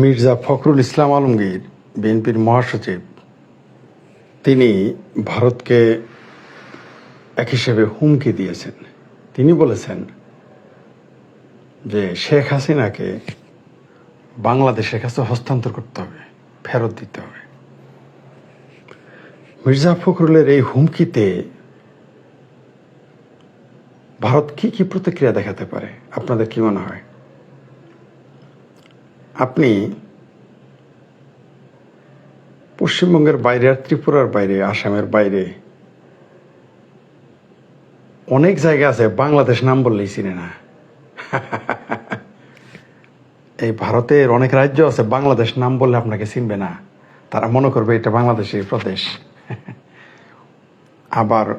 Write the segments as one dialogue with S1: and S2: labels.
S1: মির্জা ফখরুল ইসলাম আলমগীর, বিএনপির মহাসচিব, তিনি ভারতকে এক হিসেবে হুমকি দিয়েছেন। তিনি বলেছেন যে শেখ হাসিনাকে বাংলাদেশের কাছে হস্তান্তর করতে হবে, ফেরত দিতে হবে। মির্জা ফখরুলের এই হুমকিতে ভারত কি কি প্রতিক্রিয়া দেখাতে পারে? আপনাদের কি মনে হয়? আপনি পশ্চিমবঙ্গের বাইরে আর ত্রিপুরার বাইরে, আসামের বাইরে অনেক জায়গা আছে, বাংলাদেশ নাম বললেই চিনে না। এই ভারতের অনেক রাজ্য আছে, বাংলাদেশ নাম বললে আপনাকে চিনবে না। তারা মনে করবে এটা বাংলাদেশের প্রদেশ। আবার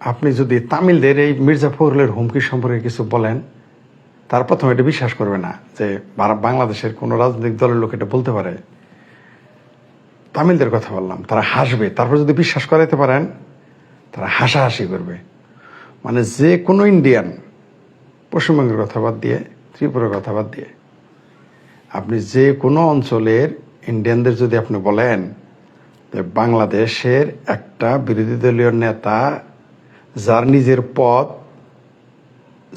S1: আপনি যদি তামিলদের এই মির্জা ফখরুলের হুমকি সম্পর্কে কিছু বলেন তার প্রথমে এটা বিশ্বাস করবে না যে বাংলাদেশের কোনো রাজনৈতিক দলের লোক এটা বলতে পারে। তামিলদের কথা বললাম, তারা হাসবে। তারপর যদি বিশ্বাস করাইতে পারেন, তারা হাসাহাসি করবে। মানে যে কোনো ইন্ডিয়ান পশ্চিমবঙ্গের কথা বাদ দিয়ে, ত্রিপুরার কথা বাদ দিয়ে, আপনি যে কোনো অঞ্চলের ইন্ডিয়ানদের যদি আপনি বলেন যে বাংলাদেশের একটা বিরোধী দলীয় নেতা, যার নিজের পথ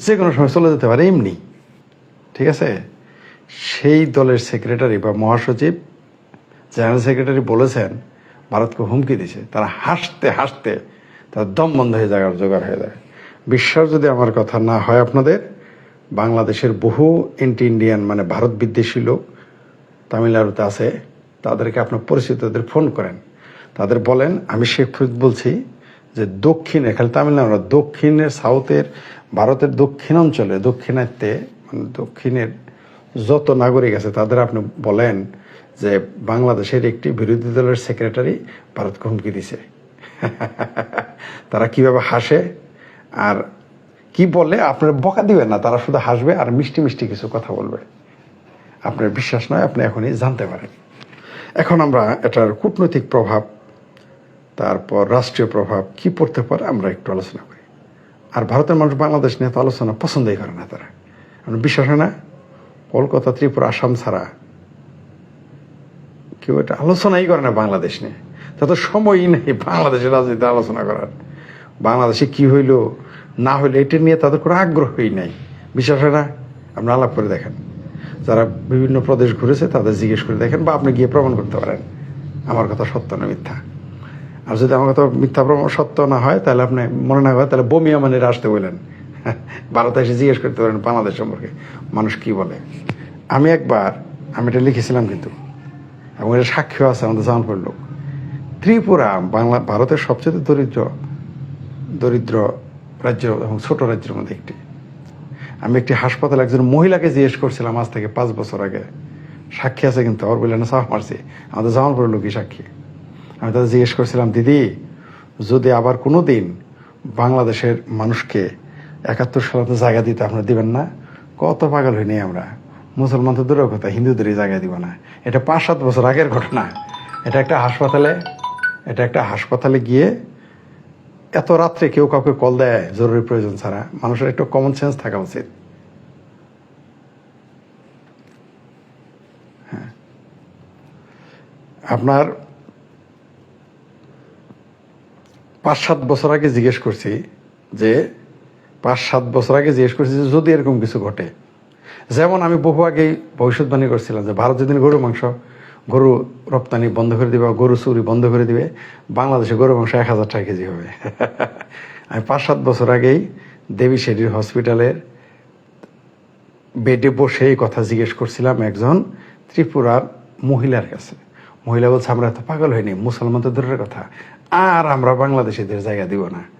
S1: যে কোনো সময় চলে যেতে পারে এমনি। ঠিক আছে? সেই দলের সেক্রেটারি বা মহাসচিব জেনারেল সেক্রেটারি বলেছেন, ভারতকে হুমকি দিছে। তারা হাসতে হাসতে তার দম বন্ধ হয়ে যাওয়ার জোগাড় হয়ে যায়। বিশ্বাস যদি আমার কথা না হয় আপনাদের, বাংলাদেশের বহু এন্টি ইন্ডিয়ান মানে ভারত বিদ্বেষী লোক তামিলনাড়ুতে আছে, তাদেরকে আপনার পরিচিতদের ফোন করেন। তাদের বলেন, আমি শেখ ফরিদ বলছি যে দক্ষিণে খালি তামিলনাড়ু দক্ষিণের সাউথের ভারতের দক্ষিণাঞ্চলে, দক্ষিণাত্যে মানে দক্ষিণের যত নাগরিক আছে, তাদের আপনি বলেন যে বাংলাদেশের একটি বিরোধী দলের সেক্রেটারি ভারতকে হুমকি দিছে। তারা কীভাবে হাসে আর কি বলে আপনার বকা দিবে না, তারা শুধু হাসবে আর মিষ্টি মিষ্টি কিছু কথা বলবে। আপনার বিশ্বাস নয়, আপনি এখনই জানতে পারেন। এখন আমরা এটার কূটনৈতিক প্রভাব, তারপর রাষ্ট্রীয় প্রভাব কি পড়তে পারে আমরা একটু আলোচনা করি। আর ভারতের মানুষ বাংলাদেশ নিয়ে তো আলোচনা পছন্দই করে না তারা। বিশ্বাস হয় না? কলকাতা, ত্রিপুরা, আসাম ছাড়া কেউ এটা আলোচনাই করে না বাংলাদেশ নিয়ে। তাতে সময়ই নেই বাংলাদেশের রাজনীতি আলোচনা করার। বাংলাদেশে কি হইল, না হইল, এটা নিয়ে তাদের কোনো আগ্রহই নাই। বিশ্বাস হয় না? আপনি আলাপ করে দেখেন। যারা বিভিন্ন প্রদেশ ঘুরেছে, তাদের জিজ্ঞেস করে দেখেন বা আপনি গিয়ে প্রমাণ করতে পারেন। আমার কথা সত্য না মিথ্যা? আর যদি আমার কথা মিথ্যা প্রমাণ সত্য না হয়, তাহলে আপনি মনে না হয় তাহলে বমি আমাদের আসতে বললেন। ভারতে এসে জিজ্ঞেস করতে পারেন বাংলাদেশ সম্পর্কে মানুষ কি বলে। আমি একবার, আমি এটা লিখেছিলাম কিন্তু, এবং এটা সাক্ষী আছে আমাদের জানপুর লোক। ত্রিপুরা বাংলা, ভারতের সবচেয়ে দরিদ্র দরিদ্র রাজ্য এবং ছোট রাজ্যের মধ্যে একটি। আমি একটি হাসপাতালে একজন মহিলাকে জিজ্ঞেস করছিলাম আজ থেকে পাঁচ বছর আগে। সাক্ষী আছে কিন্তু, ওর বললেন সাহ মারছি। আমাদের জামালপুরের লোকই সাক্ষী। আমি তাদের জিজ্ঞেস করছিলাম, দিদি, যদি আবার কোনো দিন বাংলাদেশের মানুষকে একাত্তর সালাতে জায়গা দিতে আপনারা দিবেন না। কত পাগল হইনি আমরা। মুসলমান তো দূরের কথা, হিন্দুদেরই জায়গা দিব না। এটা পাঁচ সাত বছর আগের ঘটনা। এটা একটা হাসপাতালে, এটা একটা হাসপাতালে গিয়ে এত রাত্রে কেউ কাউকে কল দেয়, জরুরি প্রয়োজন ছাড়া। মানুষের একটু কমন সেন্স থাকা উচিত। হ্যাঁ। আপনার পাঁচ সাত বছর আগে জিজ্ঞেস করছি যে পাঁচ, সাত বছর আগে জিজ্ঞেস করছি যদি এরকম কিছু ঘটে, যেমন আমি বহু আগেই ভবিষ্যৎবাণী করছিলাম যে ভারত যেদিন গরু মাংস, গরু রপ্তানি বন্ধ করে দিবে গরু চুরি বন্ধ করে দিবে, বাংলাদেশে গরু মাংস এক হাজার টাকা কেজি হবে। আমি পাঁচ, সাত বছর আগেই দেবী শেডির হসপিটালের বেডে বসে এই কথা জিজ্ঞেস করছিলাম একজন ত্রিপুরার মহিলার কাছে। মহিলা বলছে, আমরা এত পাগল হয়নি মুসলমানদের দূরের কথা। আর আমরা বাংলাদেশিদের জায়গা দিব না।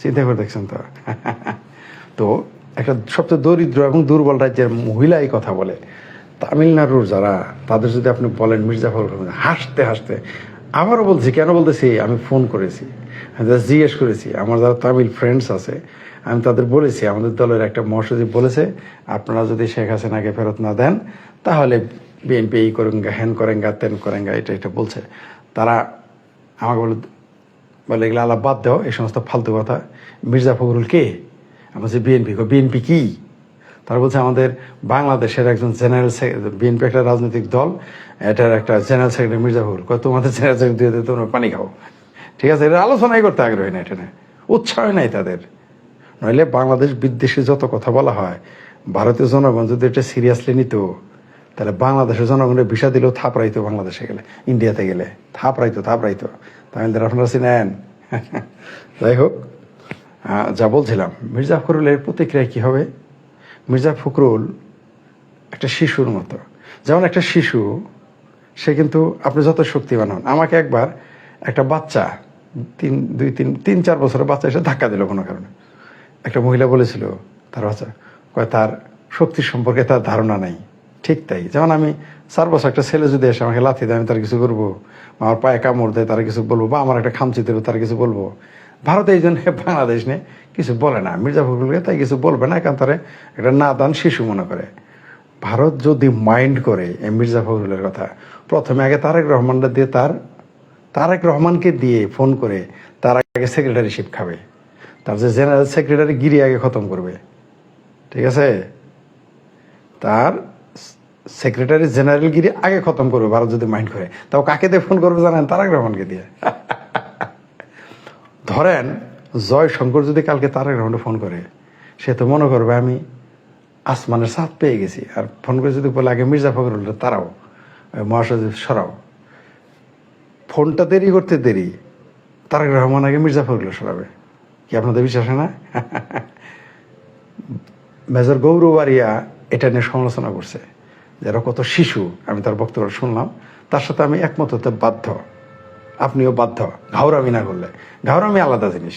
S1: চিন্তা করে দেখছেন তো? তো একটা সবচেয়ে দরিদ্র এবং দুর্বল রাজ্যের মহিলা এই কথা বলে। তামিলনাড়ুর যারা, তাদের যদি আপনি বলেন মির্জা ফখরুল হাসতে হাসতে, আবারও বলছি কেন বলতেছি? আমি ফোন করেছি জিজ্ঞেস করেছি। আমার যারা তামিল ফ্রেন্ডস আছে, আমি তাদের বলেছি, আমাদের দলের একটা মহাসচিব বলেছে, আপনারা যদি শেখ হাসিনাকে ফেরত না দেন, তাহলে বিএনপি এই করেঙ্গা হ্যান করেন গা, তেন করেঙ্গা এটা এটা বলছে। তারা আমাকে বলে বলে এগুলো আলাপ বাদ দাও, এই সমস্ত ফালতু কথা। মির্জা ফখরুল কে? আমার বিএনপি বিএনপি কি? তারা বলছে আমাদের বাংলাদেশের একজন জেনারেল বিএনপি একটা রাজনৈতিক দল, এটার একটা জেনারেল সেক্রেটারি মির্জাফর কয়, তোমাদের জেনারেল সেক্রেটারি দিয়ে তোমরা পানি খাও। ঠিক আছে এটা আলোচনাই করতে আগ্রহী না এটা উৎসাহ নাই তাদের। নইলে বাংলাদেশ বিদ্বেষী যত কথা বলা হয়, ভারতীয় জনগণ যদি এটা সিরিয়াসলি নিত, তাহলে বাংলাদেশের জনগণের ভিসা দিলেও থাপড়াইতো বাংলাদেশে গেলে ইন্ডিয়াতে গেলে। থাপড়াইতো থাপড়াইতো। তামিলদের আপনারা চিনেন যাই হোক যা বলছিলাম, মির্জা ফখরুলের প্রতিক্রিয়া কি হবে? মির্জা ফখরুল একটা শিশুর মতো। যেমন একটা শিশু, সে কিন্তু আপনি যত শক্তিমান হন। আমাকে একবার একটা বাচ্চা, তিন, দুই, তিন তিন, চার বছরের বাচ্চা এসে ধাক্কা দিল কোনো কারণে। একটা মহিলা বলেছিল, তার বাচ্চা, কয়, তার শক্তি সম্পর্কে তার ধারণা নাই। ঠিক তাই। যেমন আমি বছর একটা ছেলে যদি এসে আমাকে লাথি দেয়, আমি তার কিছু করব আমার পায়ে কামড় দেয়, তারা কিছু বলব, বা আমার একটা খামচি দেবো তারা কিছু বলব। ভারত এই জন্য বাংলাদেশ নিয়ে কিছু বলে না। মির্জা ফখরুলকে তাই কিছু বলবে না, কারণ তারা একটা নাদান শিশু মনে করে। ভারত যদি মাইন্ড করে এই মির্জা ফখরুলের কথা, প্রথমে আগে তারেক রহমানটা দিয়ে তার, তারেক রহমানকে দিয়ে ফোন করে তার আগে সেক্রেটারিশিপ খাবে। তার যে জেনারেল সেক্রেটারি গিরি আগে খতম করবে। ঠিক আছে? তার সেক্রেটারি জেনারেল গিরি আগে খতম করবে, ভারত যদি মাইন্ড করে। তাও কাকে দিয়ে ফোন করবে জানেন? তারেক রহমানকে দিয়ে। ধরেন জয় শঙ্কর যদি কালকে তারেক রহমানকে ফোন করে, সে তো মনে করবে আমি আসমানের সাথ পেয়ে গেছি। আর ফোন করে যদি বলে, আগে মির্জা ফখরুল, তারাও মহাসচিব, সরাও। ফোনটা দেরি করতে দেরি, তারেক রহমান আগে মির্জা ফখরুল সরাবে। কি আপনাদের বিশ্বাস না? মেজর গৌরবারিয়া এটা নিয়ে সমালোচনা করছে। যারা কত শিশু, আমি তার বক্তব্য শুনলাম, তার সাথে আমি একমত হতে বাধ্য। আপনিও বাধ্য। ঘাওরামি না করলে। ঘাওরামি আলাদা জিনিস।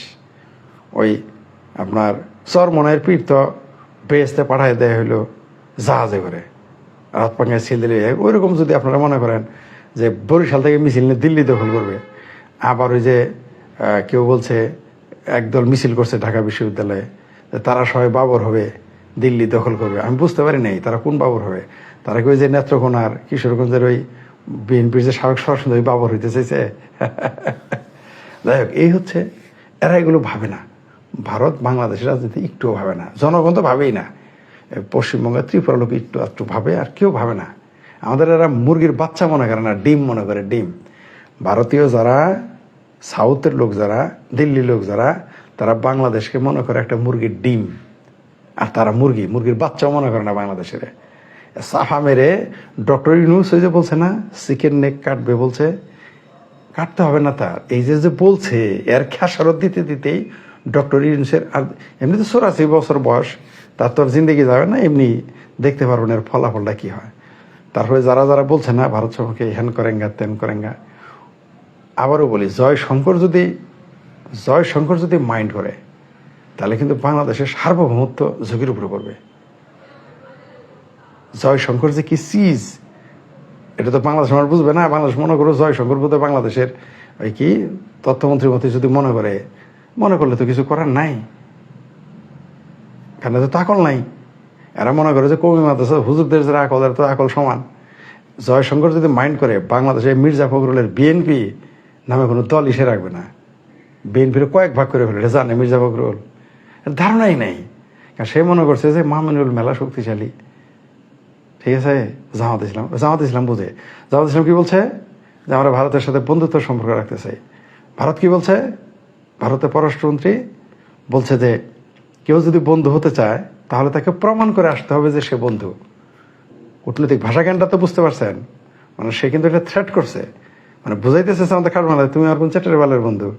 S1: ওই আপনার চরমনের পীর তো বেহেস্তে পাঠায় দেয় হইল জাহাজে করে। রাত পাঙ্গায় ছিল দিলে ওইরকম যদি আপনারা মনে করেন যে বরিশাল থেকে মিছিল নিয়ে দিল্লি দখল করবে, আবার ওই যে কেউ বলছে একদল মিছিল করছে ঢাকা বিশ্ববিদ্যালয়ে তারা সবাই বাবর হবে, দিল্লি দখল করবে। আমি বুঝতে পারি নাই তারা কোন বাবর হবে। তারা কি ওই যে নেত্রকোনার কিশোরগঞ্জের ওই বিএনপির যে সাবেক সরাসরি ওই বাবর হইতে চাইছে। যাই হোক, এই হচ্ছে, এরা এগুলো ভাবে না। ভারত, বাংলাদেশের রাজনীতি একটুও ভাবে না। জনগণ তো ভাবেই না। পশ্চিমবঙ্গের ত্রিপুরা লোক একটু একটু ভাবে, আর কেউ ভাবে না। আমাদের এরা মুরগির বাচ্চা মনে করে না, ডিম মনে করে, ডিম। ভারতীয় যারা, সাউথের লোক যারা, দিল্লির লোক যারা, তারা বাংলাদেশকে মনে করে একটা মুরগির ডিম। আর তারা মুরগি, মুরগির বাচ্চাও মনে করে না বাংলাদেশের। সাফা মেরে ডক্টর ইউনুস ওই যে বলছে না চিকেন নেক কাটবে বলছে। কাটতে হবে না তার এই যে যে বলছে, এর খেসারত দিতে দিতেই ডক্টর ইউনুসের আর এমনি তো চৌরাশি বছর বয়স, তার তো আর জিন্দগি যাবে না, এমনি দেখতে পারবেন এর ফলাফলটা কি হয়। তারপরে যারা যারা বলছে না, ভারত সম্পর্কে হ্যান করেঙ্গা, তেন করেঙ্গা। আবারও বলি জয় শঙ্কর যদি জয় শঙ্কর যদি মাইন্ড করে, তাহলে কিন্তু বাংলাদেশের সার্বভৌমত্ব ঝুঁকির উপরে পড়বে। জয় শঙ্কর যে কি চিজ এটা তো বাংলাদেশ মানুষ বুঝবে না, বাংলাদেশ মনে করো জয় শঙ্কর বোধ বাংলাদেশের ওই কি তথ্যমন্ত্রীর মতে যদি মনে করে, মনে করলে তো কিছু করার নাই। কেন তো আকল নাই। এরা মনে করে যে কবি মাদ্রাসা, হুজুরদের যারা আকল, এরা তো আকল সমান। জয়শঙ্কর যদি মাইন্ড করে, বাংলাদেশে মির্জা ফখরুলের বিএনপি নামে কোনো দল ইসে রাখবে না, বিএনপির কয়েক ভাগ করে ফেলে জানে মির্জা ফখরুল। ধারণাই নেই। কারণ সে মনে করছে যে মামুনুল মেলা শক্তিশালী। ঠিক আছে? জামাত ইসলাম জামাত ইসলাম বুঝে। জামাত ইসলাম কি বলছে? যে আমরা ভারতের সাথে বন্ধুত্ব সম্পর্ক রাখতে চাই ভারত কি বলছে? ভারতের পররাষ্ট্রমন্ত্রী বলছে যে, কেউ যদি বন্ধু হতে চায়, তাহলে তাকে প্রমাণ করে আসতে হবে যে সে বন্ধু। কূটনৈতিক ভাষা জ্ঞানটা তো বুঝতে পারছেন। মানে সে কিন্তু এটা থ্রেট করছে। মানে বুঝাইতেছে আমাদের খাট মানে তুমি আমার কোন চ্যাটারে বালের বন্ধু?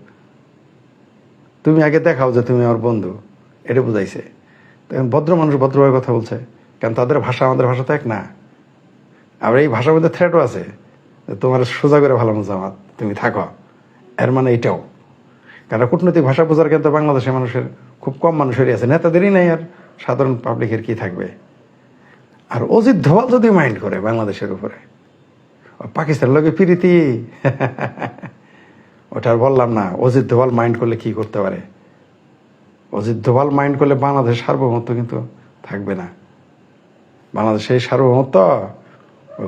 S1: তুমি আগে দেখাও যে তুমি আমার বন্ধু। এটা বুঝাইছে। তখন ভদ্র মানুষ ভদ্রভাবে কথা বলছে। কারণ তাদের ভাষা আমাদের ভাষা তো এক না। আবার এই ভাষার মধ্যে থ্রেটও আছে তোমার সোজা করে ভালো জামাত, তুমি থাকো। এর মানে এটাও। কারণ কূটনৈতিক ভাষা বোঝার কিন্তু বাংলাদেশের মানুষের খুব কম মানুষেরই আছে। নেতাদেরই নাই আর সাধারণ পাবলিকের কি থাকবে? আর অজিত ধোয়াল যদি মাইন্ড করে বাংলাদেশের উপরে পাকিস্তানের লোকে প্রীতি। ওটা আর বললাম না, অজিত ধোয়াল মাইন্ড করলে কি করতে পারে? অজিত ধোয়াল মাইন্ড করলে বাংলাদেশ সার্বভৌমত্ব কিন্তু থাকবে না। বাংলাদেশের সার্বভৌমত্ব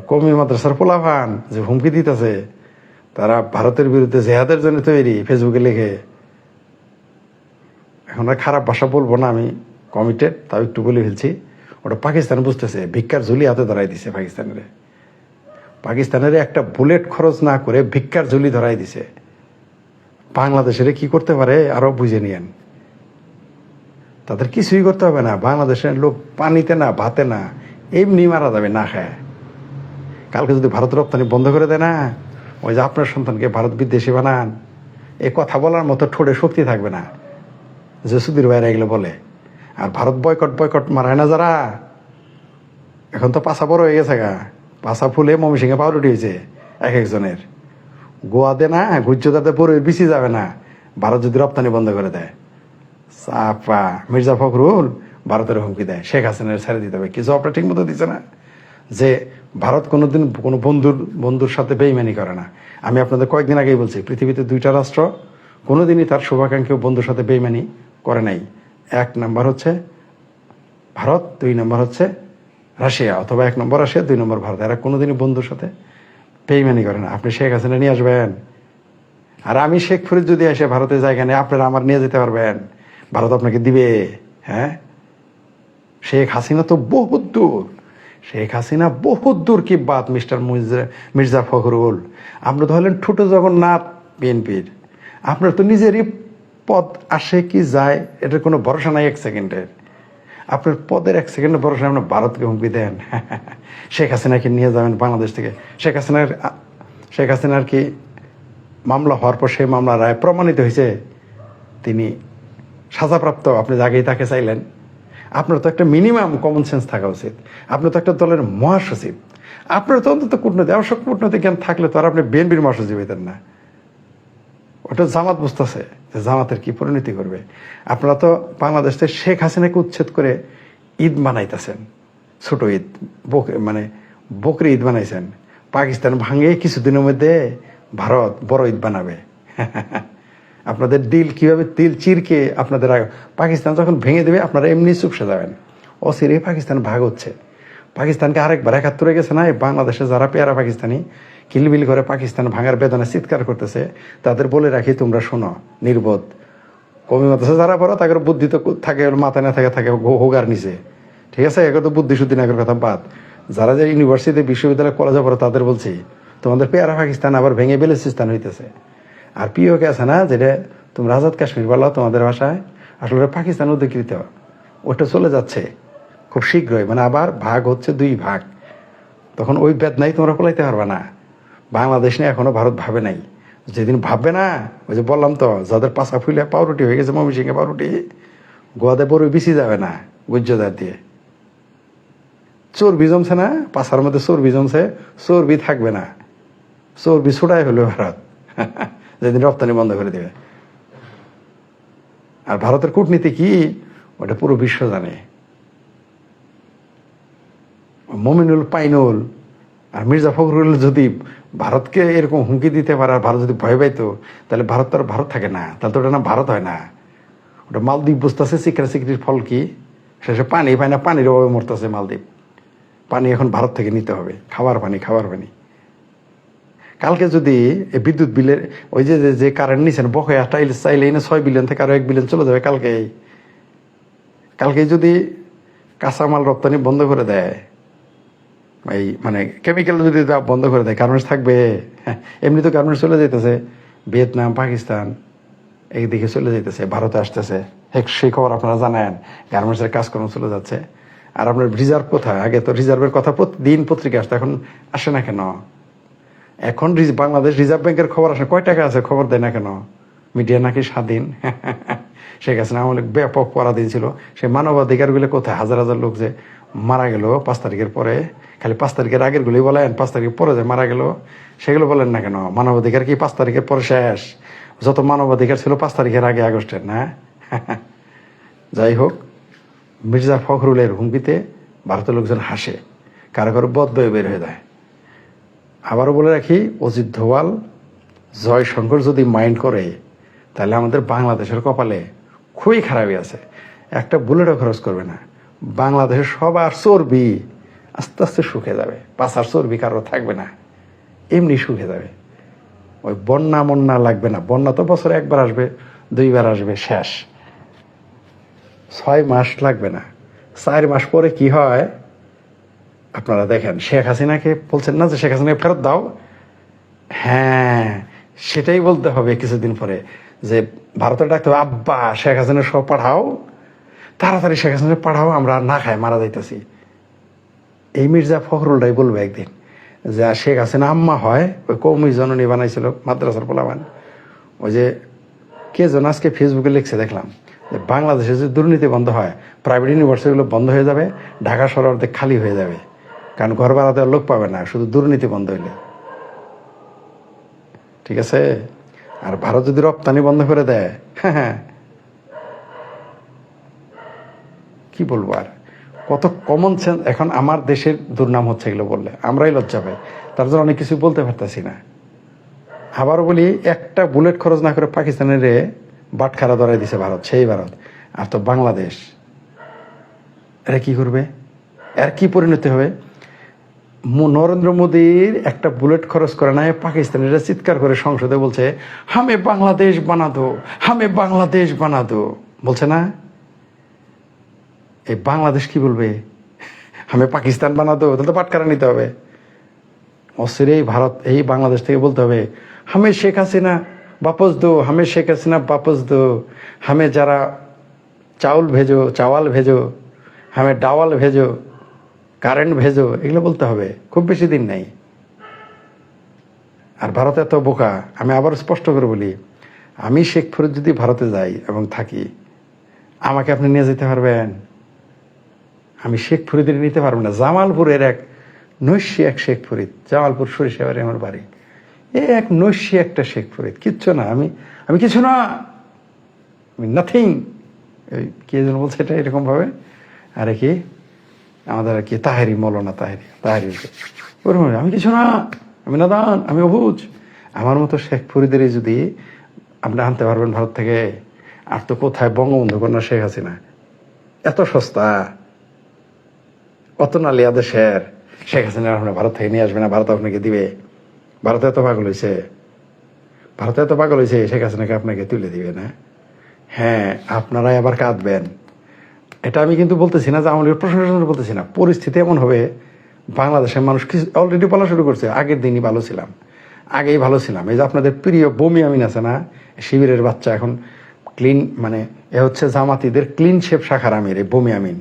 S1: কমি মাদ্রাসার পোলাভান যে হুমকি দিতেছে, তারা ভারতের বিরুদ্ধে জেহাদের জন্য তৈরি ফেসবুকে লিখে। এখন খারাপ ভাষা বলব না আমি কমিটেড তাও একটু বলে ফেলছি। ওটা পাকিস্তান বুঝতেছে, ভিক্ষার ঝুলি হাতে ধরাই দিছে পাকিস্তানের। পাকিস্তানের একটা বুলেট খরচ না করে ভিক্ষার ঝুলি ধরাই দিছে। বাংলাদেশের কি করতে পারে আরও বুঝে নিয়েন। তাদের কিছুই করতে হবে না। বাংলাদেশের লোক পানিতে না, ভাতে না। এমনি মারা যাবে, না খায়। কালকে যদি ভারত রপ্তানি বন্ধ করে দেয় না, ওই যে আপনার সন্তানকে ভারত বিদেশি বানান, এ কথা বলার মতো ঠোঁটে শক্তি থাকবে না। যে সুধীর ভাইরা এগুলো বলে। আর ভারত বয়কট বয়কট মারায় না যারা। এখন তো পাশা বড় হয়ে গেছে গা। পাশা ফুলে মমিসিংহে পাউরুটি হয়েছে, এক একজনের। গোয়াতে না গুজ্জতাতে পরে বিচি যাবে না। ভারত যদি রপ্তানি বন্ধ করে দেয়। চাপা, মির্জা ফখরুল ভারতের হুমকি দেয়। শেখ হাসিনার ছেড়ে দিতে হবে। কিছু আপনার ঠিক মতো দিচ্ছে না যে ভারত কোনোদিন কোনো বন্ধুর বন্ধুর সাথে বেইমানি করে না। আমি আপনাদের কয়েকদিন আগেই বলছি, পৃথিবীতে দুইটা রাষ্ট্র কোনোদিনই তার শুভাকাঙ্ক্ষী বন্ধুর সাথে বেইমানি করে নাই। এক নাম্বার হচ্ছে ভারত, দুই নম্বর হচ্ছে রাশিয়া, অথবা এক নম্বর রাশিয়া, দুই নম্বর ভারত। এরা কোনোদিনই বন্ধুর সাথে বেইমানি করে না। আপনি শেখ হাসিনা নিয়ে আসবেন? আর আমি শেখ ফরিদ যদি এসে ভারতের জায়গা নেই আপনারা আমার নিয়ে যেতে পারবেন। ভারত আপনাকে দিবে হ্যাঁ? শেখ হাসিনা তো বহুত দূর। শেখ হাসিনা বহুত দূর কি বাদ, মিস্টার মির্জা মির্জা ফখরুল? আপনি তো হলেন ঠুটো জগন্নাথ বিএনপির। আপনার তো নিজেরই পদ আসে কি যায়, এটার কোনো ভরসা নাই এক সেকেন্ডের আপনার পদের এক সেকেন্ডের ভরসা আপনার ভারতকে হুমকি দেন। শেখ হাসিনাকে নিয়ে যাবেন বাংলাদেশ থেকে। শেখ হাসিনার শেখ হাসিনার কি মামলা হওয়ার পর সেই মামলা রায় প্রমাণিত হয়েছে? তিনি সাজাপ্রাপ্ত, আপনি আগেই তাকে চাইলেন। আপনার তো একটা মিনিমাম কমন সেন্স থাকা উচিত। আপনি তো একটা দলের মহাসচিব। আপনার তো অন্তত কূটনীতি আবশ্যক কূটনৈতিক জ্ঞান থাকলে তো আর আপনি বিএনপির মহাসচিব হইতেন না। ওটা জামাত বুঝতেছে যে জামাতের কি পরিণতি করবে। আপনারা তো বাংলাদেশ শেখ হাসিনাকে উচ্ছেদ করে ঈদ বানাইতেছেন ছোট ঈদ, বক- মানে বকরি ঈদ বানাইছেন পাকিস্তান ভাঙে কিছুদিনের মধ্যে ভারত বড় ঈদ বানাবে। আপনাদের দিল কীভাবে তিল চিরকে আপনাদের পাকিস্তান যখন ভেঙে দেবে, আপনারা এমনি চুপসে যাবেন। অচিরে পাকিস্তান ভাগ হচ্ছে। পাকিস্তানকে আরেকবার একাত্তরে গেছে না বাংলাদেশে যারা পেয়ারা পাকিস্তানি, কিলবিল করে পাকিস্তান ভাঙার বেদনা চিৎকার করতেছে, তাদের বলে রাখি, তোমরা শোনো, নির্বোধ। কমি মাতাছে যারা পড়ো, তাদের বুদ্ধি তো থাকে মাথায় না থাকে থাকে হোগার নিচে। ঠিক আছে এগুলো তো বুদ্ধি শুদ্ধি নাগের কথা বাদ। যারা যে ইউনিভার্সিটি বিশ্ববিদ্যালয় কলেজে পড়ে, তাদের বলছি, তোমাদের পেয়ারা পাকিস্তান আবার ভেঙে বেলুচিস্তান হইতেছে। আর পিওকে আছে না, যেটা তোমরা আজাদ কাশ্মীর বলো তোমাদের ভাষায়, আসলে পাকিস্তান অধিকৃত ওটা চলে যাচ্ছে খুব শীঘ্রই মানে আবার ভাগ হচ্ছে দুই ভাগ। তখন ওই বেদনাই তোমরা কোলাইতে পারবে না। বাংলাদেশ নিয়ে এখনও ভারত ভাবে নাই। যেদিন ভাববে না, ওই যে বললাম তো, যাদের পাশা ফুলে পাউরুটি হয়ে গেছে মমিসিংহে পাউরুটি, গোয়াতে বড় বিচি যাবে না, গুজ্জদার দিয়ে। চর্বি জমছে না পাশার মধ্যে চর্বি জমছে, চর্বি থাকবে না। চর্বি ছোটাই হলো ভারত। যেদিন রপ্তানি বন্ধ করে দেবে। আর ভারতের কূটনীতি কি? ওটা পুরো বিশ্ব জানে। মমিনুল, পাইনুল আর মির্জা ফখরুল যদি ভারতকে এরকম হুমকি দিতে পারে আর ভারত যদি ভয় পাইতো, তাহলে ভারত তো আর ভারত থাকে না। তাহলে তো ওটা না ভারত হয় না। ওটা মালদ্বীপ বুঝতেছে সিকরা সিকরির ফল কি? শেষে পানি, পায় না, পানির অভাবে মরতেছে মালদ্বীপ। পানি এখন ভারত থেকে নিতে হবে। খাবার পানি খাবার পানি। কালকে যদি বিদ্যুৎ বিলের ওই যে যে- কারেন্ট নিছেন বকেয়া টাইল চাইলে এনে ছয় বিলিয়ন থেকে আরও এক বিলিয়ন চলে যাবে কালকেই। কালকে যদি কাঁচামাল রপ্তানি বন্ধ করে দেয় এই মানে কেমিক্যাল যদি বন্ধ করে দেয় গার্মেন্টস থাকবে। হ্যাঁ, এমনি তো গার্মেন্টস চলে যেতেছে ভিয়েতনাম পাকিস্তান এই দিকে চলে যেতেছে ভারতে আসতেছে। সেই খবর আপনারা জানেন গার্মেন্টসের কাজকর্ম চলে যাচ্ছে। আর আপনার রিজার্ভ কোথায়? আগে তো রিজার্ভের কথা প্রতিদিন পত্রিকা আসতো এখন আসে না কেন? এখন বাংলাদেশ রিজার্ভ ব্যাংকের খবর আসে। কয় টাকা আছে খবর দেয় না কেন? মিডিয়া নাকি স্বাধীন? শেখ হাসিনা আমলে ব্যাপক পরাধীন ছিল। সে মানবাধিকারগুলো কোথায়? হাজার হাজার লোক যে মারা গেল পাঁচ তারিখের পরে। খালি পাঁচ তারিখের আগের গুলি বলেন, পাঁচ তারিখের পরে যে মারা গেল, সেগুলো বলেন না কেন? মানবাধিকার কি পাঁচ তারিখের পরে শেষ? যত মানবাধিকার ছিল পাঁচ তারিখের আগে আগস্টের, না? যাই হোক, মির্জা ফখরুলের হুমকিতে ভারতের লোকজন হাসে। কারও কারও বদবয়ে বের হয়ে যায়। আবারও বলে রাখি, অজিত ধোয়াল জয় শঙ্কর যদি মাইন্ড করে, তাহলে আমাদের বাংলাদেশের কপালে খুবই খারাপই আছে। একটা বুলেটও খরচ করবে না। বাংলাদেশের সবার চর্বি আস্তে আস্তে শুকে যাবে। পাশার চর্বি কারও থাকবে না। এমনি শুকে যাবে। ওই বন্যা মন্যা লাগবে না। বন্যা তো বছরে একবার আসবে, দুইবার আসবে, শেষ। ছয় মাস লাগবে না। চার মাস পরে কি হয়? আপনারা দেখেন, শেখ হাসিনাকে বলছেন, না যে শেখ হাসিনাকে ফেরত দাও। হ্যাঁ সেটাই বলতে হবে কিছুদিন পরে যে ভারতের ডাকতে হবে, আব্বা, শেখ হাসিনা সব পাঠাও, তাড়াতাড়ি শেখ হাসিনা পাঠাও, আমরা না খাই মারা যাইতেছি। এই মির্জা ফখরুলটাই বলবে একদিন যে শেখ হাসিনা আম্মা হয়, ওই কৌমি জননী বানাইছিল মাদ্রাসার পোলাবান। ওই যে কে যেন আজকে ফেসবুকে লিখছে, দেখলাম যে, বাংলাদেশে যদি দুর্নীতি বন্ধ হয় প্রাইভেট ইউনিভার্সিটিগুলো বন্ধ হয়ে যাবে, ঢাকা শহর অর্ধেক খালি হয়ে যাবে। কারণ ঘর ভাড়া দেওয়ার লোক পাবে না, শুধু দুর্নীতি বন্ধ হইলে। ঠিক আছে? আর ভারত যদি রপ্তানি বন্ধ করে দেয় হ্যাঁ হ্যাঁ। কি বলব আর? কত কমন সেন্স এখন আমার দেশের দুর্নাম হচ্ছে এগুলো বললে, আমরাই লজ্জা পাই। তার জন্য অনেক কিছু বলতে পারতেছি না। আবার বলি, একটা বুলেট খরচ না করে পাকিস্তানের বাটখারা ধরাই দিছে ভারত, সেই ভারত। আর তো বাংলাদেশ। এরা কি করবে? এর কি পরিণতি হবে? নরেন্দ্র মোদীর একটা বুলেট খরচ করে নাই, পাকিস্তানিরা চিৎকার করে সংসদে বলছে, হামে বাংলাদেশ বানাদো, হামে বাংলাদেশ বানাদো। বলছে না? এই বাংলাদেশ কি বলবে? আমি পাকিস্তান বানাতো তাহলে তো পাটকারা নিতে হবে। অস্থিরেই ভারত, এই বাংলাদেশ থেকে বলতে হবে, হামে শেখ হাসিনা বাপস দো, হামে শেখ হাসিনা বাপস দো, হামে যারা চাউল ভেজো, চাওয়াল ভেজো, হামে ডাওয়াল ভেজো কারেন্ট ভেজো, এগুলো বলতে হবে। খুব বেশি দিন নেই। আর ভারত এত বোকা, আমি আবার স্পষ্ট করে বলি, আমি শেখ যদি ভারতে যাই এবং থাকি, আমাকে আপনি নিয়ে যেতে পারবেন। আমি শেখ ফরিদের নিতে পারব না। জামালপুরের এক নৈশী এক শেখ জামালপুর সরিষাবাড়ি আমার বাড়ি। এ এক নৈশী একটা শেখ কিচ্ছু না। আমি আমি কিছু না। আমি নাথিং কে যেন বলছে এটা এরকমভাবে। আরে কি? আমাদের কি তাহেরি মৌলানা তাহেরি তাহেরি আমি কিছু না, আমি নাদান, আমি অবুজ। আমার মতো শেখ ফরিদেরই যদি আপনি আনতে পারবেন ভারত থেকে, আর তো কোথায় বঙ্গবন্ধু কন্যা শেখ হাসিনা? এত সস্তা। অত নালিয়া দেশের। শেখ হাসিনা আপনার ভারত থেকে নিয়ে আসবে না, ভারত আপনাকে দিবে। ভারতে এত পাগল হয়েছে ভারতে এত পাগল হয়েছে শেখ হাসিনাকে আপনাকে তুলে দিবে না। হ্যাঁ আপনারাই আবার কাঁদবেন। এটা আমি কিন্তু বলতেছি না যে আমাদের প্রশাসন বলতেছি না। পরিস্থিতি এমন হবে বাংলাদেশের মানুষ কিছু অলরেডি বলা শুরু করছে, আগের দিনই ভালো ছিলাম। আগেই ভালো ছিলাম। এই যে আপনাদের প্রিয় বমি আমিন আছে না, শিবিরের বাচ্চা এখন ক্লিন মানে এ হচ্ছে জামাতিদের ক্লিন শেপ শাখার আমির, এই বমি আমিন।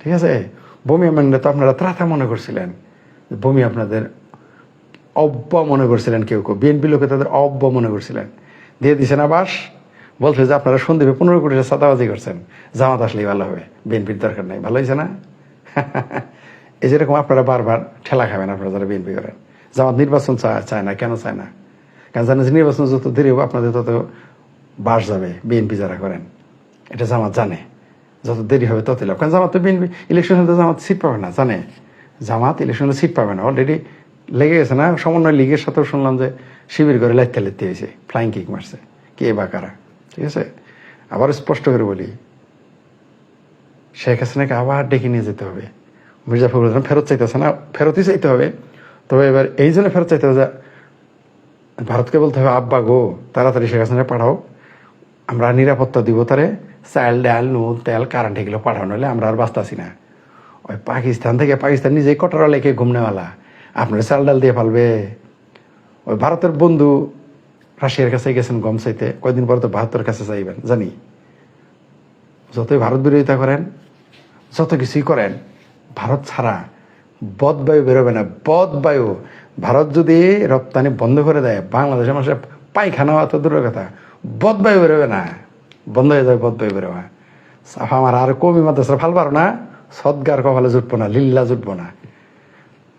S1: ঠিক আছে? বমি আমিনটা তো আপনারা ত্রাতা মনে করছিলেন। বমি আপনাদের অব্য মনে করছিলেন কেউ কেউ। বিএনপি লোকে তাদের অব্য মনে করছিলেন। দিয়ে দিছেন আবাস। বলছে যে আপনারা সন্দীপে পনেরো কোটি টাকা চাঁদাবাজি করছেন। জামাত আসলেই ভালো হবে। বিএনপির দরকার নেই। ভালো হয়েছে না? এই যেরকম আপনারা বারবার ঠেলা খাবেন আপনারা যারা বিএনপি করেন। জামাত নির্বাচন চায় না, কেন চায় না? কারণ জানেন যে নির্বাচন যত দেরি হবে, আপনাদের তত বাস যাবে বিএনপি যারা করেন। এটা জামাত জানে। যত দেরি হবে তত লাভ। কারণ জামাত তো বিএনপি, ইলেকশন হলে জামাত সিট পাবে না, জানে। জামাত ইলেকশনে সিট পাবে না। অলরেডি লেগে গেছে না? সমন্বয় লীগের সাথেও শুনলাম যে শিবির করে লাইতে লাইতে হয়েছে। ফ্লাইং কিক মারছে। কে বা কারা? ঠিক আছে? আবার স্পষ্ট করে বলি, শেখ হাসিনাকে আবার ডেকে নিয়ে যেতে হবে। মির্জা ফখরুল ইসলাম ফেরত চাইতেছে না, ফেরতই চাইতে হবে। তবে এবার এই জন্য ফেরত চাইতে হবে যে, ভারতকে বলতে হবে, আব্বা গো, তাড়াতাড়ি শেখ হাসিনা পাঠাও। আমরা নিরাপত্তা দিব তারে, চাল, ডাল, নুন, তেল কারেন্ট এগুলো পাঠানো হলে আমরা আর বাঁচতেছি না। ওই পাকিস্তান থেকে পাকিস্তান নিজেই কটরা লেখে ঘুমনেওয়ালা। আপনার চাল, ডাল দিয়ে ফেলবে। ওই ভারতের বন্ধু রাশিয়ার কাছে গেছেন গম চাইতে, কয়দিন পরে তো ভারতের কাছে চাইবেন, জানি। যতই ভারত বিরোধিতা করেন, যত কিছুই করেন, ভারত ছাড়া বদ বায়ু বেরোবে না। বদ বায়ু। ভারত যদি রপ্তানি বন্ধ করে দেয় বাংলাদেশের মানুষের পায়খানা অত দূরের কথা। বদ বায়ু বেরোবে না। বন্ধ হয়ে যাবে বদ বায়ু বেরোবা। আমার আর কমি মাদ্রাসা ফাল পারো না। সদগার কপালে জুটবো না লিল্লা জুটবো না।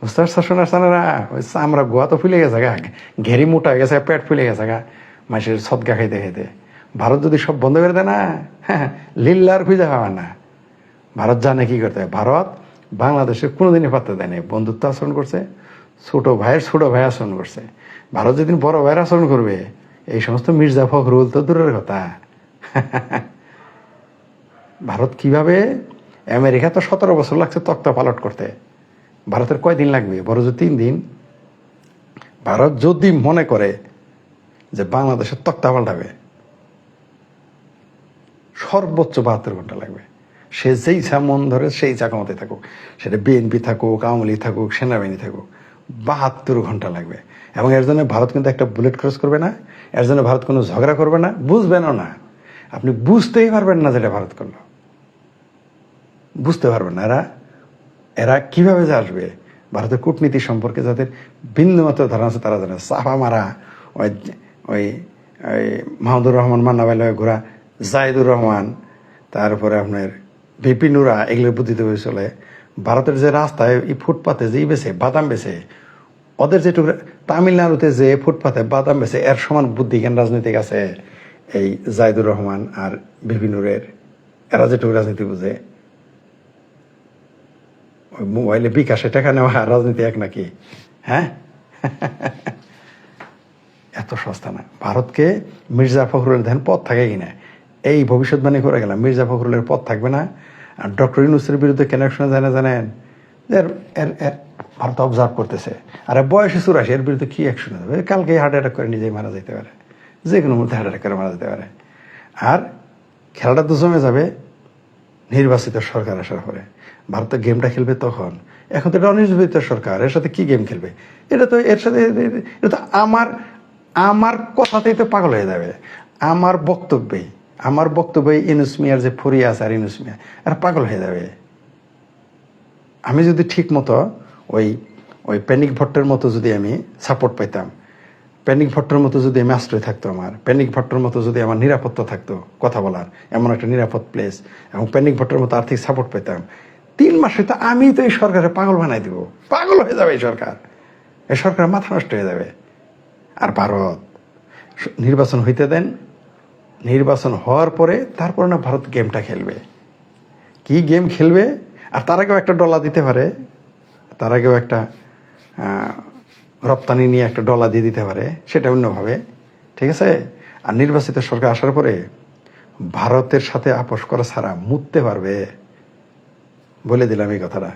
S1: বুঝতে পারছ শোনার না, ওই আমরা গোয়া তো ফুলে গেছে, গা, ঘেরি মোটা হয়ে গেছে, পেট ফুলে গেছে, গা মাসের সদগা খাইতে খাইতে। ভারত যদি সব বন্ধ করে দেয় না হ্যাঁ লিল্লার খুঁজে পাবে না। ভারত জানে কি করতে হবে। ভারত বাংলাদেশে কোনোদিনই পাত্তা দেয়নি বন্ধুত্ব আচরণ করছে, ছোট ভাইয়ের ছোট ভাই আচরণ করছে। ভারত যেদিন বড় ভাইয়ের আচরণ করবে, এই সমস্ত মির্জা ফখরুল তো দূরের কথা। ভারত কীভাবে, আমেরিকা তো সতেরো বছর লাগছে তক্তা পালট করতে। ভারতের কয়দিন লাগবে? বড় যে তিন দিন। ভারত যদি মনে করে যে বাংলাদেশের তক্তা পাল্টাবে, সর্বোচ্চ বাহাত্তর ঘণ্টা লাগবে। সে যেই ইচ্ছা মন ধরে সেই ইচ্ছা ক্ষমতে থাকুক। সেটা বিএনপি থাকুক, আওয়ামী লীগ থাকুক, সেনাবাহিনী থাকুক, বাহাত্তর ঘণ্টা লাগবে। এবং এর জন্য ভারত কিন্তু একটা বুলেট ক্রস করবে না। এর জন্য ভারত কোনো ঝগড়া করবে না, বুঝবেনও না। আপনি বুঝতেই পারবেন না যেটা ভারত করল। বুঝতে পারবেন না এরা। এরা কীভাবে যে আসবে? ভারতের কূটনীতি সম্পর্কে যাদের বিন্দুমাত্র ধারণা আছে, তারা জানে। সাফা মারা, ওই ওই ওই মাহমুদুর রহমান মান্নাবাইল ঘোরা, জাহিদুর রহমান, তারপরে আপনার বিপিনুরা এগুলোর বুদ্ধিতে হয়ে চলে। ভারতের যে রাস্তায় এই ফুটপাতে যে বেছে, বাদাম বেছে, ওদের যেটুকু তামিলনাড়ুতে যে ফুটপাতে বাদাম বেছে, এর সমান বুদ্ধিজ্ঞান রাজনীতিক আছে এই জাহিদুর রহমান আর বিপিনুরের এরা যেটুকু রাজনীতি বুঝে। মোবাইলে বিকাশে টাকা নেওয়া রাজনীতি এক নাকি? হ্যাঁ? এত সস্তা না। ভারতকে মির্জা ফখরুলের ধ্যান পথ থাকে কিনা? এই ভবিষ্যৎবাণী করে গেলাম। মির্জা ফখরুলের পথ থাকবে না। আর ডক্টর ইউনুসের বিরুদ্ধে কানেকশন জানে, জানেন? এর এর এর, ভারত অবজার্ভ করতেছে। আর বয়সে চুরাশি, এর বিরুদ্ধে কি অ্যাকশন হবে? কালকে হার্ট অ্যাটাক করে নিজেই মারা যেতে পারে। যে কোনো মধ্যে হার্ট অ্যাটাক করে মারা যেতে পারে। আর খেলাটা তো জমে যাবে। নির্বাচিত সরকার আসার পরে। ভারতের গেমটা খেলবে তখন। এখন তো এটা অনির্বাচিত সরকার। এর সাথে কি গেম খেলবে? এটা তো এর সাথে এটা তো আমার আমার কথাতেই তো পাগল হয়ে যাবে। আমার বক্তব্যেই, আমার বক্তব্যে ইনুসমিয়ার যে ফরিয়া আছে আর ইনুসমিয়া আর পাগল হয়ে যাবে। আমি যদি ঠিক মতো ওই ওই প্যানিক ভট্টের মতো যদি আমি সাপোর্ট পাইতাম প্যানিক ভট্টের মতো যদি আমি আশ্রয় থাকতো আমার, প্যানিক ভট্টের মতো যদি আমার নিরাপত্তা থাকতো, কথা বলার, এমন একটা নিরাপদ প্লেস এবং প্যানিক ভট্টের মতো আর্থিক সাপোর্ট পেতাম, তিন মাসে তো আমি তো এই সরকারে পাগল বানাই দিব। পাগল হয়ে যাবে এই সরকার। এই সরকার মাথা নষ্ট হয়ে যাবে। আর ভারত, নির্বাচন হইতে দেন, নির্বাচন হওয়ার পরে তারপরে না ভারত গেমটা খেলবে। কি গেম খেলবে? আর তার আগেও একটা ডলা দিতে পারে, তার আগেও একটা রপ্তানি নিয়ে একটা ডলা দিয়ে দিতে পারে, সেটা অন্যভাবে, ঠিক আছে? আর নির্বাচিত সরকার আসার পরে ভারতের সাথে আপোষ করা ছাড়া মুততে পারবে। বলে দিলাম এই কথাটা।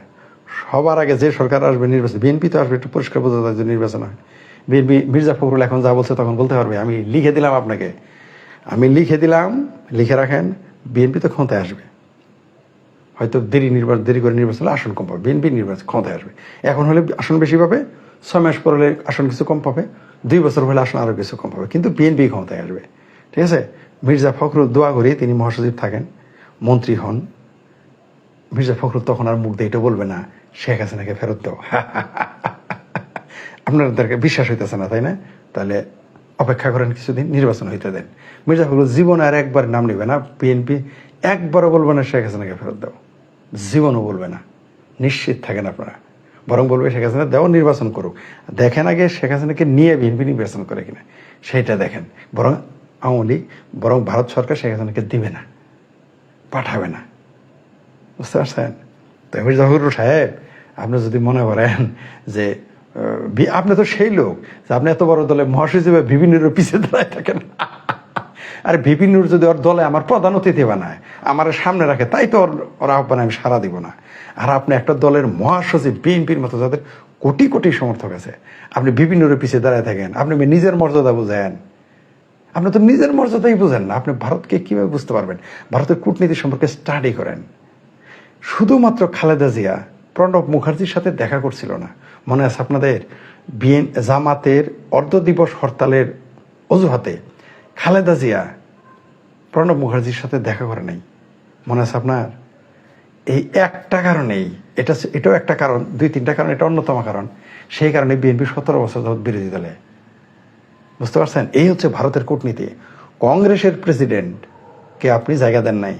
S1: সবার আগে যে সরকার আসবে নির্বাচন, বিএনপি তো আসবে, একটু পরিষ্কার বোঝা যায় যে নির্বাচন হয়। বিএনপি, মির্জা ফখরুল এখন যা বলছে তখন বলতে পারবে। আমি লিখে দিলাম আপনাকে। আমি লিখে দিলাম, লিখে রাখেন, বিএনপি তো ক্ষমতায় আসবে। হয়তো দেরি নির্বাচন দেরি করে নির্বাচন আসন কম পাবে বিএনপি নির্বাচন ক্ষমতায় আসবে। এখন হলে আসন বেশি পাবে ছয় মাস পর আসন কিছু কম পাবে, দুই বছর হলে আসন আরও কিছু কম পাবে। কিন্তু বিএনপি ক্ষমতায় আসবে, ঠিক আছে? মির্জা ফখরুল দোয়া করি, তিনি মহাসচিব থাকেন, মন্ত্রী হন। মির্জা ফখরুল তখন আর মুখ দিয়ে বলবে না, শেখ হাসিনাকে ফেরত দাও। আপনাদেরকে বিশ্বাস হইতেছে না, তাই না? তাহলে অপেক্ষা করেন কিছুদিন, নির্বাচন হইতে দেন। মির্জা ফখরুল জীবন আর একবার নাম নেবে না বিএনপি একবারও বলবে না, শেখ হাসিনাকে ফেরত দাও। জীবনও বলবে না, নিশ্চিত থাকেন আপনারা। বরং বলবে শেখ হাসিনা, দেও নির্বাচন করুক। দেখেন আগে শেখ হাসিনাকে নিয়ে বিএনপি নির্বাচন করে কিনা, সেইটা দেখেন। বরং আওয়ামী লীগ, বরং ভারত সরকার শেখ হাসিনাকে দিবে না, পাঠাবে না। বুঝতে পারছেন? তো ফখরুল সাহেব, আপনি যদি মনে করেন যে আপনি তো সেই লোক যে আপনি এত বড় দলে মহাসচিবে বিভিন্ন পিছিয়ে দাঁড়ায় থাকেন। আর বিভিন্নর যদি ওর দলে আমার প্রধান অতিথি বানায়, আমার সামনে রাখে, তাই তো ওর ওর আহ্বানে আমি সারা দিব না। আর আপনি একটা দলের মহাসচিব, বিএনপির মতো যাদের কোটি কোটি সমর্থক আছে, আপনি বিভিন্নর পিছিয়ে দাঁড়ায় থাকেন, আপনি নিজের মর্যাদা বুঝেন। আপনি তো নিজের মর্যাদাই বুঝেন না, আপনি ভারতকে কীভাবে বুঝতে পারবেন? ভারতের কূটনীতি সম্পর্কে স্টাডি করেন। শুধুমাত্র খালেদা জিয়া, প্রণব মুখার্জির সাথে দেখা করছিল না। মনে আছে আপনাদের বিএন জামাতের অর্ধ দিবস হরতালের অজুহাতে খালেদা জিয়া প্রণব মুখার্জির সাথে দেখা করে নাই। মনে আছে আপনার? এই একটা কারণেই, এটা এটাও একটা কারণ, দুই তিনটা কারণ, এটা অন্যতম কারণ। সেই কারণে বিএনপি সতেরো বছর যাবৎ বিরোধী দলে। বুঝতে পারছেন? এই হচ্ছে ভারতের কূটনীতি। কংগ্রেসের প্রেসিডেন্টকে আপনি জায়গা দেন নাই।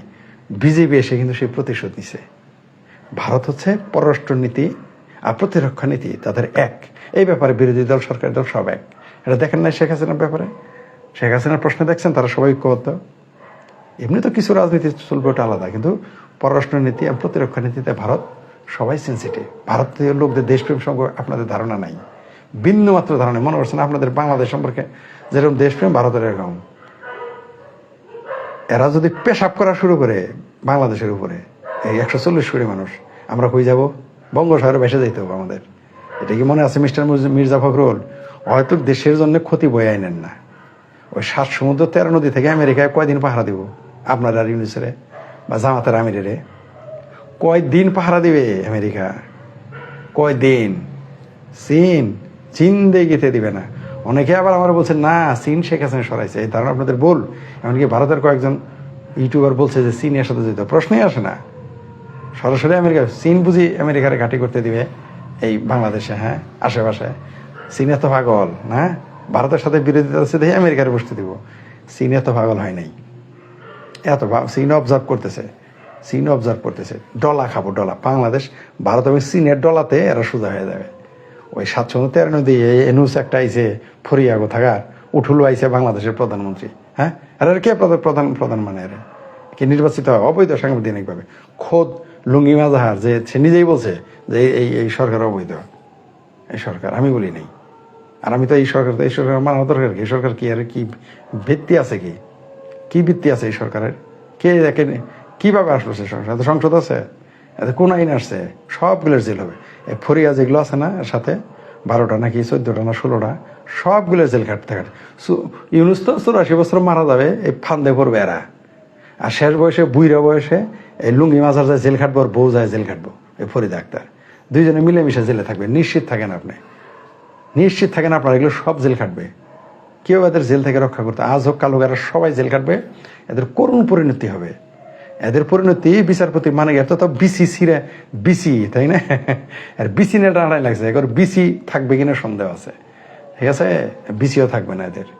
S1: বিজেপি এসে কিন্তু সেই প্রতিশোধ নিছে। ভারত হচ্ছে পররাষ্ট্রনীতি আর প্রতিরক্ষা নীতি, তাদের এক। এই ব্যাপারে বিরোধী দল, সরকারি দল সব এক। এটা দেখেন না শেখ হাসিনার ব্যাপারে? শেখ হাসিনার প্রশ্নে দেখছেন, তারা সবাই ঐক্যবদ্ধ। এমনি তো কিছু রাজনীতি চলবে, ওটা আলাদা। কিন্তু পররাষ্ট্র নীতি আর প্রতিরক্ষা নীতিতে ভারত সবাই সেন্সিটিভ ভারতীয় লোকদের দেশপ্রেম সম্পর্কে আপনাদের ধারণা নাই। বিন্দু মাত্র ধারণা। মনে করছেন আপনাদের বাংলাদেশ সম্পর্কে যেরকম দেশপ্রেম, ভারতের এরকম। এরা যদি পেশাব করা শুরু করে বাংলাদেশের উপরে, এই একশো চল্লিশ কোটি মানুষ, আমরা কই যাব? বঙ্গোসাগরে ভেসে যাইতে হবে আমাদের। এটা কি মনে আছে মিস্টার মির্জা ফখরুল? হয়তো দেশের জন্য ক্ষতি বয়ে আনেন না। ওই সাত সমুদ্র তেরো নদী থেকে আমেরিকায় কয়দিন পাহারা দিব? আপনার ইউনিসেরে বা জামাতের আমিরে কয় দিন পাহারা দিবে আমেরিকা? কয় দিন চীন? চীন দিয়ে গেতে দিবে না। অনেকে আবার আমার বলছে, না, চীন শেখ হাসিনা সরাইছে। এই ধারণা আপনাদের বল এমনকি ভারতের কয়েকজন ইউটিউবার বলছে যে চীনের সাথে যেত প্রশ্নই আসে না। সরাসরি আমেরিকা, চীন বুঝি আমেরিকারে ঘাঁটি করতে দিবে এই বাংলাদেশে হ্যাঁ? আশেপাশে। চীন এত পাগল, না? ভারতের সাথে বিরোধিতা আছে দেখে আমেরিকারে বসতে দিব। চীন এত পাগল হয় নাই। এত চীন অবজার্ভ করতেছে। চীন অবজার্ভ করতেছে। ডলা খাব, ডলা। বাংলাদেশ, ভারত এবং চীনের ডলাতে এরা সোজা হয়ে যাবে। ওই সাতশো তেরো নদী এনুস একটা আইছে ফরিয়াগো থাকার। উঠুলো আইছে বাংলাদেশের প্রধানমন্ত্রী। হ্যাঁ? আর কে প্রধান প্রধান মানে এরা? কি নির্বাচিত হয়? অবৈধ সাংবিধানিকভাবে। খোদ লুঙ্গি মাজাহার যে সে নিজেই বলছে যে এই এই সরকার অবৈধ। এই সরকার, আমি বলি নাই। আর আমি তো এই সরকার এই সরকার মানা দরকার কি? সরকার কি আর কি ভিত্তি আছে কি? কি ভিত্তি আছে এই সরকারের? কে একে কীভাবে আসলো সে সংসদ? এত সংসদ আছে? এত কোন আইন আসছে? সবগুলোর জেল হবে। এই ফরিয়া যেগুলো আছে না এর সাথে, বারোটা নাকি চোদ্দটা না ষোলোটা সবগুলো জেল খাটতে। সু- ইউনুস তো চুরাশি বছর মারা যাবে, এই ফান্দে পড়বে এরা। আর শেষ বয়সে, বুইরা বয়সে, এই লুঙ্গি মাজার যায় জেল খাটবো আর বউ যায় জেল খাটবো, এই ফরিদা আক্তার। দুইজনে মিলেমিশে জেলে থাকবে, নিশ্চিত থাকেন আপনি। নিশ্চিত থাকেন আপনার, এগুলো সব জেল কাটবে কেউ এদের জেল থেকে রক্ষা করতে, আজ হোক, কাল হোক, এরা সবাই জেল কাটবে এদের করুণ পরিণতি হবে। এদের পরিণতি বিচারপতি মানে এত তো বিসি সিরে বিসি তাই না? আর বিসি নেটা লাগছে, এবার বিসি থাকবে কিনা সন্দেহ আছে। ঠিক আছে? বিসিও থাকবে না এদের।